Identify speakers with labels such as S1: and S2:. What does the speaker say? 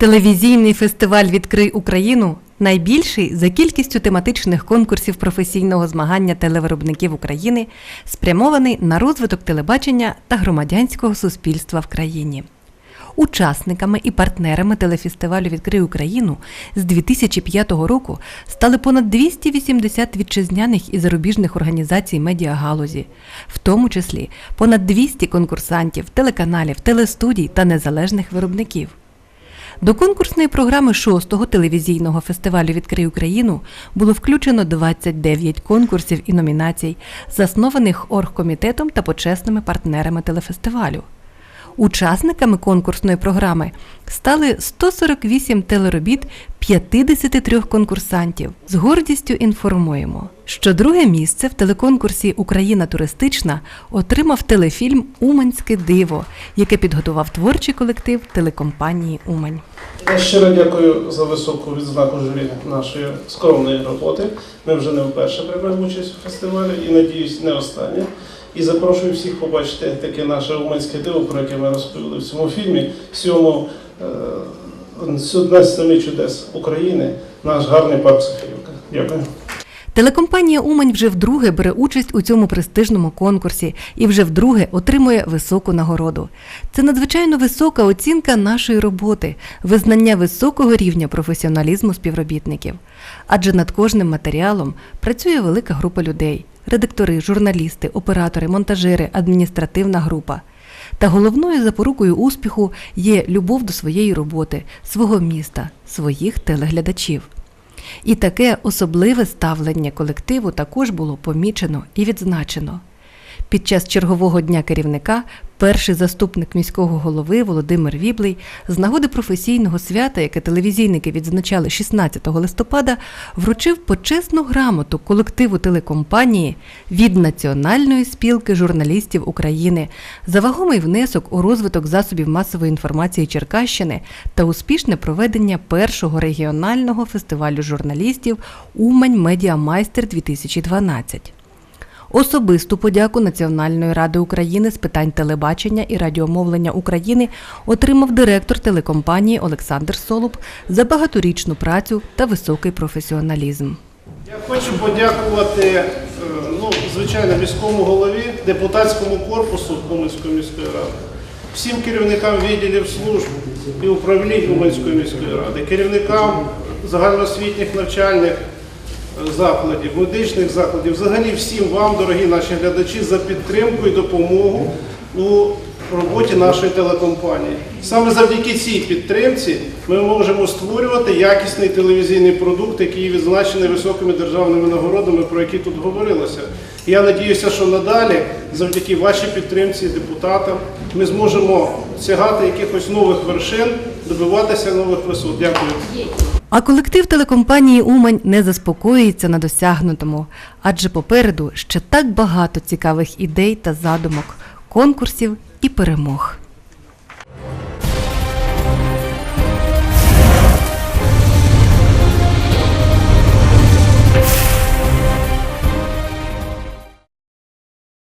S1: Телевізійний фестиваль Відкрий Україну найбільший за кількістю тематичних конкурсів професійного змагання телевиробників України, спрямований на розвиток телебачення та громадянського суспільства в країні. Учасниками і партнерами телефестивалю Відкрий Україну з 2005 року стали понад 280 вітчизняних і зарубіжних організацій медіагалузі, в тому числі понад 200 конкурсантів, телеканалів, телестудій та незалежних виробників. До конкурсної програми 6-го телевізійного фестивалю Відкрий Україну було включено 29 конкурсів і номінацій, заснованих оргкомітетом та почесними партнерами телефестивалю. Учасниками конкурсної програми стали 148 телеробіт 53 конкурсантів. З гордістю інформуємо, що друге місце в телеконкурсі Україна туристична отримав телефільм Уманське диво, яке підготував творчий колектив телекомпанії Умань.
S2: Я щиро дякую за високу відзнаку журі нашої скромної роботи. Ми вже не вперше приймаємо участь у фестивалі і надіюсь, не останнє. І запрошую всіх побачити таке наше уманське диво, про яке ми розповіли в цьому фільмі. 7 Одна з семи чудес України, наш гарний парк Софіївка. Дякую.
S1: Телекомпанія Умань вже вдруге бере участь у цьому престижному конкурсі і вже вдруге отримує високу нагороду. Це надзвичайно висока оцінка нашої роботи, визнання високого рівня професіоналізму співробітників. Адже над кожним матеріалом працює велика група людей: редактори, журналісти, оператори, монтажери, адміністративна група. Та головною запорукою успіху є любов до своєї роботи, свого міста, своїх телеглядачів. І таке особливе ставлення колективу також було помічено і відзначено. Під час чергового дня керівника перший заступник міського голови Володимир Віблий з нагоди професійного свята, яке телевізійники відзначали 16 листопада, вручив почесну грамоту колективу телекомпанії від Національної спілки журналістів України за вагомий внесок у розвиток засобів масової інформації Черкащини та успішне проведення першого регіонального фестивалю журналістів Умань Медіамайстер 2012. Особисту подяку Національної ради України з питань телебачення і радіомовлення України отримав директор телекомпанії Олександр Солуб за багаторічну працю та високий професіоналізм.
S2: Я хочу подякувати, е, ну, звичайно, міському голові, депутатському корпусу Уманської міської ради, всім керівникам відділів служб і управлінь Уманської міської ради, керівникам загальноосвітніх навчальних закладів, медичних закладів, взагалі всім вам, дорогі наші глядачі, за підтримку і допомогу у роботі нашої телекомпанії. Саме завдяки цій підтримці ми можемо створювати якісний телевізійний продукт, який відзначений високими державними нагородами, про які тут говорилося. Я надіюся, що надалі, завдяки вашій підтримці, депутатам, ми зможемо сягати якихось нових вершин, добиватися нових висот. Дякую.
S1: А колектив телекомпанії Умань не заспокоїться на досягнутому, адже попереду ще так багато цікавих ідей та задумок, конкурсів і перемог.